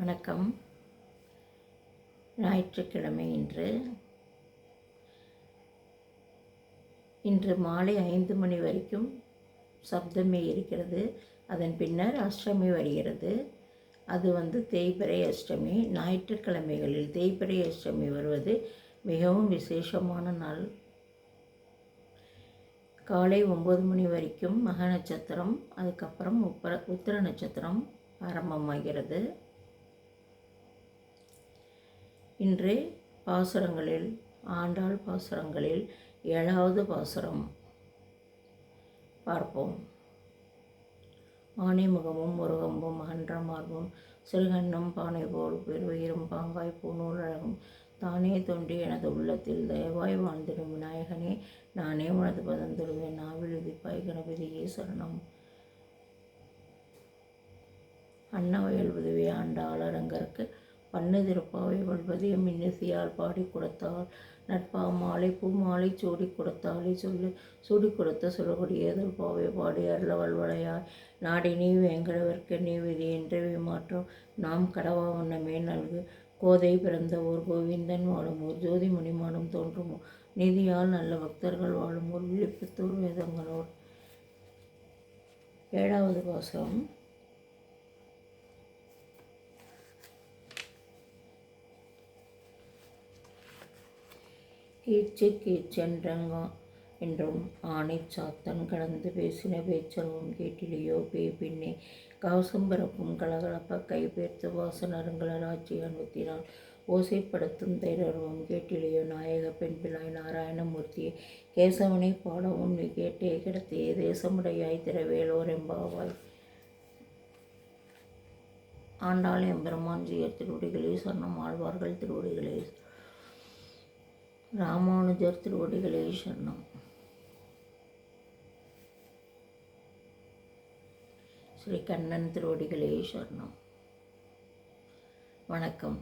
வணக்கம். ஞாயிற்றுக்கிழமை இன்று. இன்று மாலை ஐந்து மணி வரைக்கும் சப்தமி இருக்கிறது. அதன் பின்னர் அஷ்டமி வருகிறது. அது வந்து தேய்பிறை அஷ்டமி. ஞாயிற்றுக்கிழமைகளில் தேய்பிறை அஷ்டமி வருவது மிகவும் விசேஷமான நாள். காலை ஒம்பது மணி வரைக்கும் மக நட்சத்திரம் அதுக்கப்புறம் உப்பர உத்திர நட்சத்திரம் ஆரம்பமாகிறது. இன்று பாசுரங்களில் ஆண்டாள் பாசுரங்களில் ஏழாவது பாசுரம். பார்ப்போம். ஆனைமுகமும் முருகம்பும் அகன்ற மார்பும் சிறுகண்ணும் பானை போல் பெருவயிரும் பாங்காய் பூநூல் அழகும் தானே தோன்றி எனது உள்ளத்தில் தயவாய் வாழ்ந்திடும் விநாயகனே நானே உனது பதம் தொழுவேன் நாவில் உதிப்பாய் கணபதியே சரணம். அன்னவயல் உதவி ஆண்ட ஆளரங்கருக்கு பண்ணு திருப்பாவை வல்வதையும் மின்னிசையால் பாடி கொடுத்தாள். நட்பா மாலை பூ மாலை சூடி கொடுத்தாலே சொல்லு. சூடி கொடுத்த சுரகுடியதல் பாவை பாடி அருள வல்வளையாய் நாடி நீ வேங்கடவர்க்கு நீ விதி என்று மாற்றம் நாம் கடவா உன்னமே நல்கு. கோதை பிறந்த ஊர் கோவிந்தன் வாழும் ஊர். ஜோதி மணிமாடம் தோன்றும் நிதியால் நல்ல பக்தர்கள் வாழும் ஊர். விழிப்புத்தூர் வேதங்களோர். ஏழாவது பாசம். கீழ்ச்சி கீச்சென்றங்கா என்றும் ஆணை சாத்தன் கடந்து பேசின பேச்சரவும் கேட்டிலேயோ? பே பின்னே கவசம் பிறப்பும் கலகலப்ப கைபேர்த்து வாசனருங்கள ஆட்சி அனுத்தினான் ஓசைப்படுத்தும் தைரருவம் கேட்டிலேயோ? நாயக பெண் பிள்ளாய் நாராயணமூர்த்தியை கேசவனை பாடவும் நீ கேட்டே கிடத்தியே தேசமுடையாய் திரவேலோர் எம்பாவாய். ஆண்டாள் எம்பெருமான் ஜியர் திருவடிகளே சொன்னம் ஆழ்வார்கள் திருவடிகளே. ராமானுஜர் திருவடிகளே சரணம் ஸ்ரீ கண்ணன் திருவடிகளே சரணம் வணக்கம்